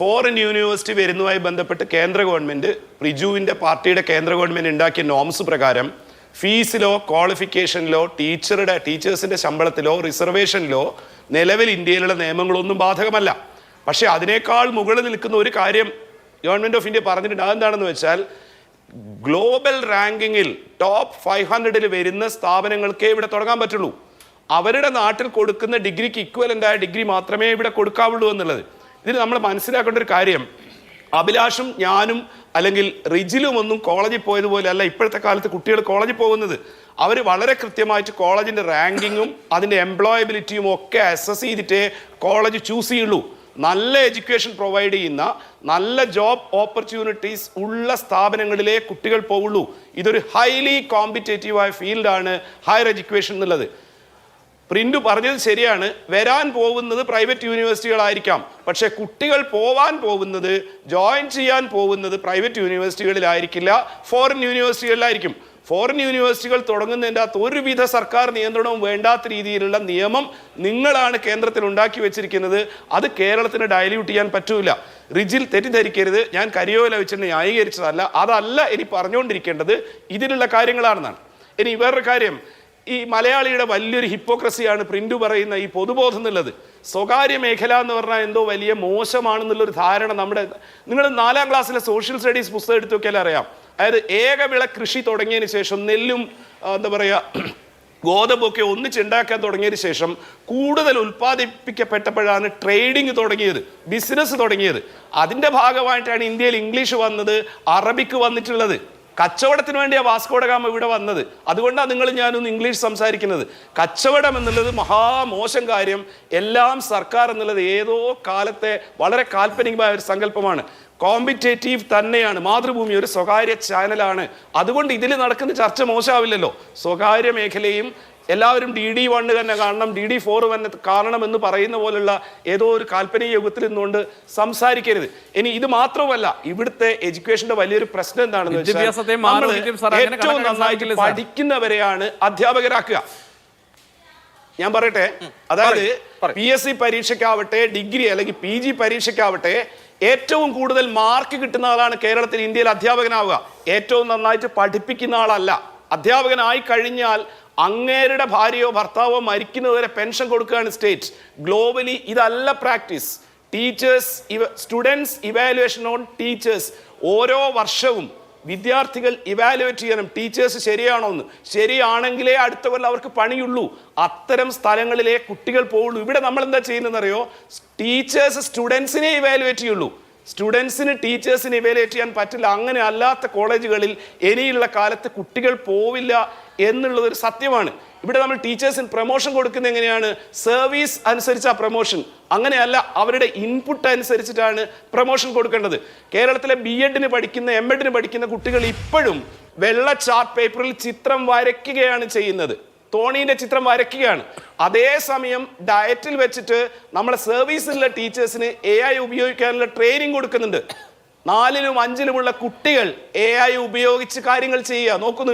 Foreign university വരുന്നതുമായി ബന്ധപ്പെട്ട് കേന്ദ്ര government റിജുവിന്റെ പാർട്ടിയുടെ കേന്ദ്ര ഗവൺമെന്റ് ഉണ്ടാക്കിയ നോംസ് പ്രകാരം ഫീസിലോ ക്വാളിഫിക്കേഷനിലോ ടീച്ചറുടെ ടീച്ചേഴ്സിന്റെ ശമ്പളത്തിലോ റിസർവേഷനിലോ നിലവിൽ ഇന്ത്യയിലുള്ള നിയമങ്ങളൊന്നും ബാധകമല്ല. പക്ഷേ അതിനേക്കാൾ മുകളിൽ നിൽക്കുന്ന ഒരു കാര്യം ഗവൺമെന്റ് ഓഫ് ഇന്ത്യ പറഞ്ഞിട്ടുണ്ട്. അതെന്താണെന്ന് വെച്ചാൽ ഗ്ലോബൽ റാങ്കിങ്ങിൽ ടോപ്പ് ഫൈവ് ഹൺഡ്രഡിൽ വരുന്ന സ്ഥാപനങ്ങൾക്കേ ഇവിടെ തുടങ്ങാൻ പറ്റുള്ളൂ. അവരുടെ നാട്ടിൽ കൊടുക്കുന്ന ഡിഗ്രിക്ക് ഇക്വലന്റായ ഡിഗ്രി മാത്രമേ ഇവിടെ കൊടുക്കാവുള്ളൂ എന്നുള്ളത്. ഇതിൽ നമ്മൾ മനസ്സിലാക്കേണ്ട ഒരു കാര്യം. അഭിലാഷും ഞാനും അല്ലെങ്കിൽ റിജിലും ഒന്നും കോളേജിൽ പോയതുപോലെ അല്ല ഇപ്പോഴത്തെ കാലത്ത് കുട്ടികൾ കോളേജിൽ പോകുന്നത്. അവർ വളരെ കൃത്യമായിട്ട് കോളേജിന്റെ റാങ്കിങ്ങും അതിന്റെ എംപ്ലോയബിലിറ്റിയും ഒക്കെ അസസ് ചെയ്തിട്ടേ കോളേജ് ചൂസ് ചെയ്യുള്ളൂ. നല്ല എഡ്യൂക്കേഷൻ പ്രൊവൈഡ് ചെയ്യുന്ന നല്ല ജോബ് ഓപ്പർച്യൂണിറ്റീസ് ഉള്ള സ്ഥാപനങ്ങളിലെ കുട്ടികൾ പോവുള്ളൂ. ഇതൊരു ഹൈലി കോമ്പറ്റേറ്റീവായ ഫീൽഡാണ് ഹയർ എഡ്യൂക്കേഷൻ എന്നുള്ളത്. പ്രിന്റ് പറഞ്ഞത് ശരിയാണ്. വരാൻ പോകുന്നത് പ്രൈവറ്റ് യൂണിവേഴ്സിറ്റികളായിരിക്കാം. പക്ഷെ കുട്ടികൾ പോവാൻ പോകുന്നത് ജോയിൻ ചെയ്യാൻ പോകുന്നത് പ്രൈവറ്റ് യൂണിവേഴ്സിറ്റികളിലായിരിക്കില്ല. ഫോറിൻ യൂണിവേഴ്സിറ്റികളിലായിരിക്കും. ഫോറിൻ യൂണിവേഴ്സിറ്റികൾ തുടങ്ങുന്നതിന്റെ അകത്ത് ഒരുവിധ സർക്കാർ നിയന്ത്രണവും വേണ്ടാത്ത രീതിയിലുള്ള നിയമം നിങ്ങളാണ് കേന്ദ്രത്തിൽ ഉണ്ടാക്കി വെച്ചിരിക്കുന്നത്. അത് കേരളത്തിന് ഡയല്യൂട്ട് ചെയ്യാൻ പറ്റൂല. റിജിൽ തെറ്റിദ്ധരിക്കരുത്. ഞാൻ കരിയോല വെച്ചിട്ട് ന്യായീകരിച്ചതല്ല. അതല്ല ഇനി പറഞ്ഞുകൊണ്ടിരിക്കേണ്ടത് ഇതിലുള്ള കാര്യങ്ങളാണെന്നാണ്. ഇനി വേറൊരു കാര്യം. ഈ മലയാളിയുടെ വലിയൊരു ഹിപ്പോക്രസിയാണ് പ്രിന്റ് പറയുന്ന ഈ പൊതുബോധം എന്നുള്ളത്. സ്വകാര്യ മേഖല എന്ന് പറഞ്ഞാൽ എന്തോ വലിയ മോശമാണെന്നുള്ളൊരു ധാരണ നമ്മുടെ നിങ്ങൾ നാലാം ക്ലാസ്സിലെ സോഷ്യൽ സ്റ്റഡീസ് പുസ്തകം എടുത്തു നോക്കിയാൽ അറിയാം. അതായത് ഏകവിള കൃഷി തുടങ്ങിയതിന് ശേഷം നെല്ലും എന്താ പറയുക ഗോതമ്പൊക്കെ ഒന്നിച്ചുണ്ടാക്കാൻ തുടങ്ങിയതിന് ശേഷം കൂടുതൽ ഉൽപ്പാദിപ്പിക്കപ്പെട്ടപ്പോഴാണ് ട്രേഡിംഗ് തുടങ്ങിയത് ബിസിനസ് തുടങ്ങിയത്. അതിന്റെ ഭാഗമായിട്ടാണ് ഇന്ത്യയിൽ ഇംഗ്ലീഷ് വന്നത് അറബിക്ക് വന്നിട്ടുള്ളത്. കച്ചവടത്തിന് വേണ്ടിയാണ് വാസ്കോഡഗാമ ഇവിടെ വന്നത്. അതുകൊണ്ടാണ് നിങ്ങൾ ഞാനൊന്ന് ഇംഗ്ലീഷ് സംസാരിക്കുന്നത്. കച്ചവടം എന്നുള്ളത് മഹാമോശം കാര്യം. എല്ലാം സർക്കാർ എന്നുള്ളത് ഏതോ കാലത്തെ വളരെ കാൽപ്പനികമായ ഒരു സങ്കല്പമാണ്. കോമ്പറ്റേറ്റീവ് തന്നെയാണ്. മാതൃഭൂമി ഒരു സ്വകാര്യ ചാനലാണ്. അതുകൊണ്ട് ഇതിൽ നടക്കുന്ന ചർച്ച മോശമാവില്ലല്ലോ. സ്വകാര്യ മേഖലയും എല്ലാവരും ഡി ഡി വണ്ണ് തന്നെ കാണണം ഡി ഡി ഫോർ തന്നെ കാണണം എന്ന് പറയുന്ന പോലുള്ള ഏതോ ഒരു കാൽപ്പനിക യുഗത്തിൽ നിന്നുകൊണ്ട് സംസാരിക്കരുത്. ഇനി ഇത് മാത്രമല്ല ഇവിടുത്തെ എഡ്യൂക്കേഷന്റെ വലിയൊരു പ്രശ്നം എന്താണെന്ന് വെച്ചാൽ ഏറ്റവും നന്നായിട്ട് പഠിക്കുന്നവരെയാണ് അധ്യാപകരാക്കുക. ഞാൻ പറയട്ടെ? അതായത്. പി എസ് സി പരീക്ഷയ്ക്കാവട്ടെ ഡിഗ്രി അല്ലെങ്കിൽ പി ജി പരീക്ഷയ്ക്കാവട്ടെ ഏറ്റവും കൂടുതൽ മാർക്ക് കിട്ടുന്ന ആളാണ് കേരളത്തിൽ ഇന്ത്യയിൽ അധ്യാപകനാവുക. ഏറ്റവും നന്നായിട്ട് പഠിപ്പിക്കുന്ന ആളല്ല. അധ്യാപകനായി കഴിഞ്ഞാൽ അങ്ങേരുടെ ഭാര്യയോ ഭർത്താവോ മരിക്കുന്നതുവരെ പെൻഷൻ കൊടുക്കുകയാണ് സ്റ്റേറ്റ്. ഗ്ലോബലി ഇതല്ല പ്രാക്ടീസ്. ടീച്ചേഴ്സ് ഇവ സ്റ്റുഡൻസ് ഇവാലുവേഷൻ ഓൺ ടീച്ചേഴ്സ് ഓരോ വർഷവും വിദ്യാർത്ഥികൾ ഇവാലുവേറ്റ് ചെയ്യണം. ടീച്ചേഴ്സ് ശരിയാണോ എന്ന് ശരിയാണെങ്കിലേ അടുത്ത കൊല്ലം അവർക്ക് പണിയുള്ളൂ. അത്തരം സ്ഥലങ്ങളിലെ കുട്ടികൾ പോവുള്ളൂ. ഇവിടെ നമ്മൾ എന്താ ചെയ്യുന്നതെന്നറിയോ? ടീച്ചേഴ്സ് സ്റ്റുഡൻസിനെ ഇവാലുവേറ്റ് ചെയ്യുള്ളൂ. സ്റ്റുഡൻസിന് ടീച്ചേഴ്സിന് ഇവാലുവേറ്റ് ചെയ്യാൻ പറ്റില്ല. അങ്ങനെ അല്ലാത്ത കോളേജുകളിൽ ഇനിയുള്ള കാലത്ത് കുട്ടികൾ പോവില്ല എന്നുള്ളത് ഒരു സത്യമാണ്. ഇവിടെ നമ്മൾ ടീച്ചേഴ്സിന് പ്രൊമോഷൻ കൊടുക്കുന്നത് എങ്ങനെയാണ്? സർവീസ് അനുസരിച്ച പ്രൊമോഷൻ. അങ്ങനെയല്ല അവരുടെ ഇൻപുട്ട് അനുസരിച്ചിട്ടാണ് പ്രൊമോഷൻ കൊടുക്കേണ്ടത്. കേരളത്തിലെ ബി എഡിന് പഠിക്കുന്ന എം എഡിന് പഠിക്കുന്ന കുട്ടികൾ ഇപ്പോഴും വെള്ള ചാർട്ട് പേപ്പറിൽ ചിത്രം വരയ്ക്കുകയാണ് ചെയ്യുന്നത്. തോണീന്റെ ചിത്രം വരയ്ക്കുകയാണ്. അതേസമയം ഡയറ്റിൽ വെച്ചിട്ട് നമ്മളെ സർവീസിലുള്ള ടീച്ചേഴ്സിന് എ ഐ ഉപയോഗിക്കാനുള്ള ട്രെയിനിങ് കൊടുക്കുന്നുണ്ട്. നാലിലും അഞ്ചിലുമുള്ള കുട്ടികൾ എ ഐ ഉപയോഗിച്ച് കാര്യങ്ങൾ ചെയ്യുക. നോക്കൂ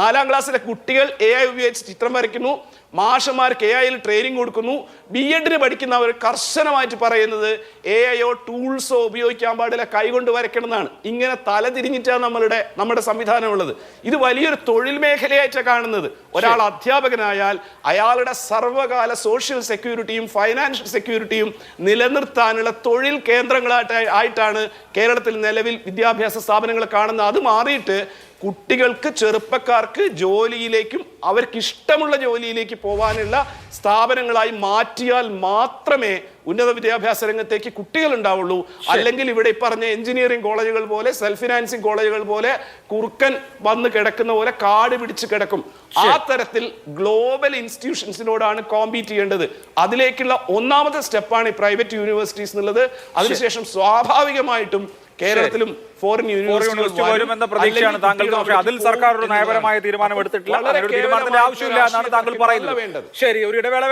നാലാം ക്ലാസ്സിലെ കുട്ടികൾ എ ഐ ഉപയോഗിച്ച് ചിത്രം വരയ്ക്കുന്നു. മാഷന്മാർക്ക് എ ഐയിൽ ട്രെയിനിങ് കൊടുക്കുന്നു. ബി എഡിന് പഠിക്കുന്നവർ കർശനമായിട്ട് പറയുന്നത് എ ഐയോ ടൂൾസോ ഉപയോഗിക്കാൻ പാടില്ല കൈകൊണ്ട് വരയ്ക്കണമെന്നാണ്. ഇങ്ങനെ തലതിരിഞ്ഞിട്ടാണ് നമ്മളുടെ നമ്മുടെ സംവിധാനമുള്ളത് ഇത് വലിയൊരു തൊഴിൽ മേഖലയായിട്ടാണ് കാണുന്നത്. ഒരാൾ അധ്യാപകനായാൽ അയാളുടെ സർവകാല സോഷ്യൽ സെക്യൂരിറ്റിയും ഫൈനാൻഷ്യൽ സെക്യൂരിറ്റിയും നിലനിർത്താനുള്ള തൊഴിൽ കേന്ദ്രങ്ങളായിട്ട് ആയിട്ടാണ് കേരളത്തിൽ നിലവിൽ വിദ്യാഭ്യാസ സ്ഥാപനങ്ങൾ കാണുന്നത്. അത് മാറിയിട്ട് കുട്ടികൾക്ക് ചെറുപ്പക്കാർക്ക് ജോലിയിലേക്കും അവർക്ക് ഇഷ്ടമുള്ള ജോലിയിലേക്ക് പോകാനുള്ള സ്ഥാപനങ്ങളായി മാറ്റിയാൽ മാത്രമേ ഉന്നത വിദ്യാഭ്യാസ രംഗത്തേക്ക് കുട്ടികൾ ഉണ്ടാവുള്ളൂ. അല്ലെങ്കിൽ ഇവിടെ പറഞ്ഞ എഞ്ചിനീയറിംഗ് കോളേജുകൾ പോലെ സെൽഫ് ഫിനാൻസിങ് കോളേജുകൾ പോലെ കുറുക്കൻ വന്ന് കിടക്കുന്ന പോലെ കാട് പിടിച്ച് കിടക്കും. ആ തരത്തിൽ ഗ്ലോബൽ ഇൻസ്റ്റിറ്റ്യൂഷൻസിനോടാണ് കോമ്പീറ്റ് ചെയ്യേണ്ടത്. അതിലേക്കുള്ള ഒന്നാമത്തെ സ്റ്റെപ്പാണ് ഈ പ്രൈവറ്റ് യൂണിവേഴ്സിറ്റീസ് എന്നുള്ളത്. അതിനുശേഷം സ്വാഭാവികമായിട്ടും കേരളത്തിലും ഫോറിൻ യൂണിവേഴ്സിറ്റി വരുമെന്ന പ്രതീക്ഷയാണ് താങ്കൾക്ക്. പക്ഷേ അതിൽ സർക്കാർ ഒരു നയപരമായ തീരുമാനം എടുത്തിട്ടില്ല. ഒരു തീരുമാനത്തിന്റെ കേവലമായിട്ടുള്ള ആവശ്യമില്ല എന്നാണ് താങ്കൾ പറയുന്നത്. ശരി ഒരു ഇടവേള